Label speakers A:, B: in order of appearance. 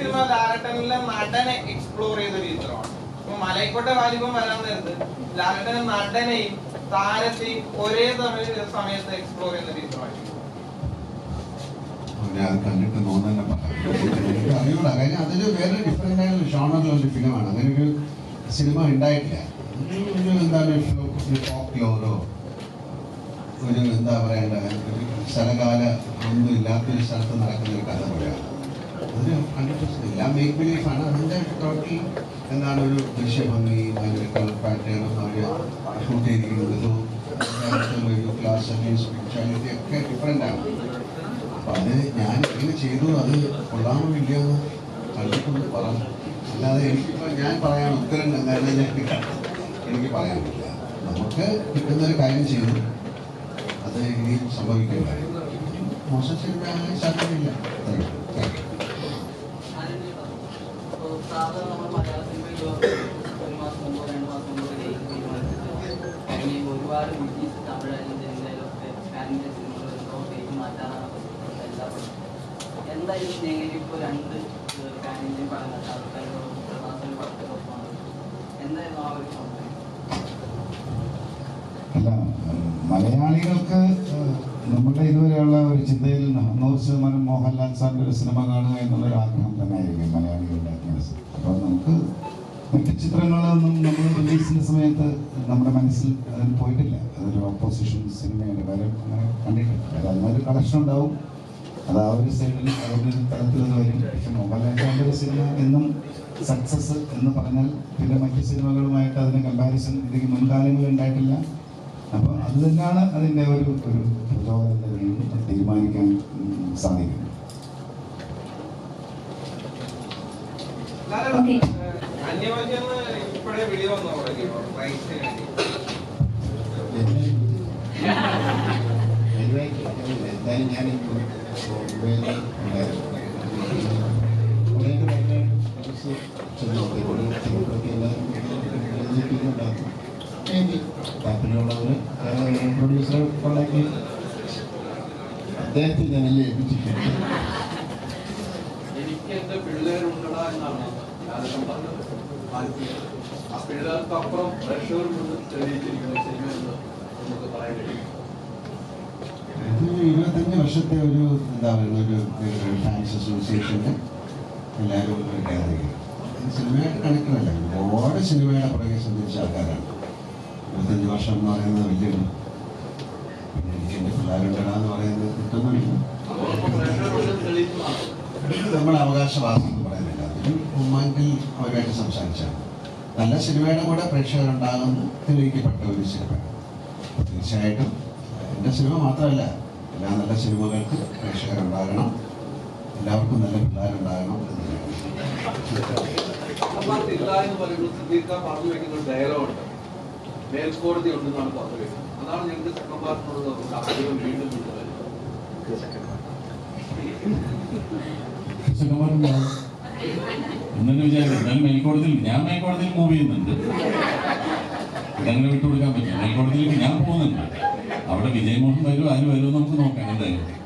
A: Cinema ലാലട്ടനിലെ നടനെ explore ചെയ്ത ചിത്രമാണ്. അപ്പൊ മലയക്കോട്ടെ വാലിബം വരാൻ നേരത്ത് ലാലട്ടൻ നടനെയും താരത്തെയും ഒരേ സമയത്ത് എക്സ്പ്ലോർ ചെയ്യുന്ന ഒരു ചിത്രമായിരിക്കും.
B: കണ്ടിട്ട് വേറെ ഫിലിമാണ് സിനിമ ഉണ്ടായിട്ടില്ല. എന്താ പറയണ്ട? സ്ഥലകാല ഒന്നും ഇല്ലാത്തൊരു സ്ഥലത്ത് നടക്കുന്ന ഒരു കഥ പോലെയാണ്. അതൊരു ഹൺഡ്രഡ് പെർസെന്റ് എല്ലാം മേക്ക് ബിലീഫാണ് അതിന്റെ ടോട്ടൽ എന്താണ് ഒരു ദൃശ്യഭംഗി അതിന്റെ കളർ പാറ്റേണും അവർ ഷൂട്ട് ചെയ്തിരിക്കുന്നതും. ഒരു ക്ലാസ് സ്പിരിച്വാലിറ്റി ഒക്കെ ഡിഫറെന്റ് ആണ്. അപ്പൊ അത് ഞാൻ എങ്ങനെ ചെയ്തു. അത് കൊള്ളാമോ ഇല്ലയോ കണ്ടിട്ടൊന്ന് പറഞ്ഞു അല്ലാതെ എനിക്കിപ്പോൾ ഞാൻ പറയാൻ ഉത്തരം എന്തായാലും എനിക്ക് എനിക്ക് പറയാൻ പറ്റില്ല. നമുക്ക് കിട്ടുന്നൊരു കാര്യം ചെയ്തു. അത് ഇനി സംഭവിക്കാൻ കാര്യം. മോശം സിനിമ സാധ്യതയില്ല താങ്ക് ഉള്ളൂ.
C: നമ്മൾ ഒരു മാസം സംഭവം?
D: അല്ല മലയാളികൾക്ക് നമ്മുടെ ഇതുവരെയുള്ള ഒരു ചിന്തയിൽ നൂറ് ശതമാനം മോഹൻലാൽ സാറിന്റെ ഒരു സിനിമ കാണുക എന്നുള്ളൊരു ആഗ്രഹം തന്നെ ചിത്രങ്ങളൊന്നും നമ്മൾ റിലീസിന്റെ സമയത്ത് നമ്മുടെ മനസ്സിൽ അതിന് പോയിട്ടില്ല. അതൊരു ഓപ്പോസിഷൻ സിനിമയുടെ വരെ അങ്ങനെ കണ്ടിട്ടില്ല. അതൊരു അതിനൊരു കളക്ഷൻ ഉണ്ടാവും. അത് ആ ഒരു സൈഡിൽ അവരുടെ തലത്തിൽ വരും പക്ഷെ മോഹൻലാൽ സിനിമ എന്നും സക്സസ് എന്ന് പറഞ്ഞാൽ പിന്നെ മറ്റ് സിനിമകളുമായിട്ട് അതിന് കമ്പാരിസൺ ഇതിന് മുൻകാലങ്ങളിൽ ഉണ്ടായിട്ടില്ല. അപ്പോൾ അത് തന്നെയാണ് അതിന്റെ ഒരു ഒരു പ്രചോദനത്തെ തീരുമാനിക്കാൻ സാധിക്കുന്നത്
B: എന്തായാലും ഞാൻ മുംബൈയിൽ ഉണ്ടായിരുന്നു താല്പര്യമുള്ളവർ പ്രൊഡ്യൂസറെ കൊണ്ടാക്കി അദ്ദേഹത്തെ ഞാൻ ഏൽപ്പിച്ചിട്ടുണ്ട്
E: എനിക്ക് എന്റെ പിള്ളേരുണ്ടടാ എന്നാണ്. ലാലട്ടൻ പറഞ്ഞത് ആ പിള്ളേർക്ക് അപ്പുറം പ്രഷർ കൊണ്ട് തെളിയിച്ചിരിക്കുന്ന സിനിമ എന്ന് നമുക്ക് പറയാൻ കഴിയും
B: ഇതൊരു ഇരുപത്തഞ്ച് വർഷത്തെ ഒരു എന്താ പറയുക ഒരു ഫാൻസ് അസോസിയേഷന്റെ എല്ലാവരും ഒരു. ഇത് സിനിമയായിട്ട് കണക്റ്റഡല്ല ഒരുപാട് സിനിമയുടെ പുറകെ സഞ്ചരിച്ച ആൾക്കാരാണ്. ഇരുപത്തഞ്ച് വർഷം എന്ന് പറയുന്നത് വലിയൊരു പിന്നെ എനിക്ക് എന്റെ പിള്ളേരുണ്ടടാ എന്ന് പറയുന്നത് കിട്ടുന്നില്ല നമ്മൾ അവകാശവാദം അതൊരു ഉമ്മാങ്കിൽ അവരുമായിട്ട് സംസാരിച്ചാണ് നല്ല സിനിമയുടെ കൂടെ പ്രേക്ഷകരുണ്ടാകുന്ന തെളിയിക്കപ്പെട്ട ഒരു സിനിമ. തീർച്ചയായിട്ടും എന്റെ സിനിമ മാത്രമല്ല എല്ലാ നല്ല സിനിമകൾക്ക് പ്രേക്ഷകർ ഉണ്ടാകണം എല്ലാവർക്കും നല്ല പിള്ളേരുണ്ടാകണം
E: മേൽക്കോടതി ഉണ്ടെന്നാണ് പറഞ്ഞു അതാണ് ഞങ്ങൾക്ക് സെക്കൻഡ് ആഗ്രഹം വീണ്ടും വീണ്ടും. വരുന്നത്
F: കൃഷ്ണകുമാറുണ്ടാവും എന്നെ വിചാരിക്കും ഞാൻ മേൽക്കോടതിയിൽ ഞാൻ മേൽക്കോടതിയിൽ മൂവ് ചെയ്യുന്നുണ്ട്. ഇതങ്ങനെ വിട്ടുകൊടുക്കാൻ പറ്റില്ല. മേൽക്കോടതിയിലേക്ക് ഞാൻ പോകുന്നുണ്ട്. അവിടെ വിജയമോഹൻ വരും ആര് വരുമോ നമുക്ക് നോക്കാം എന്തായാലും.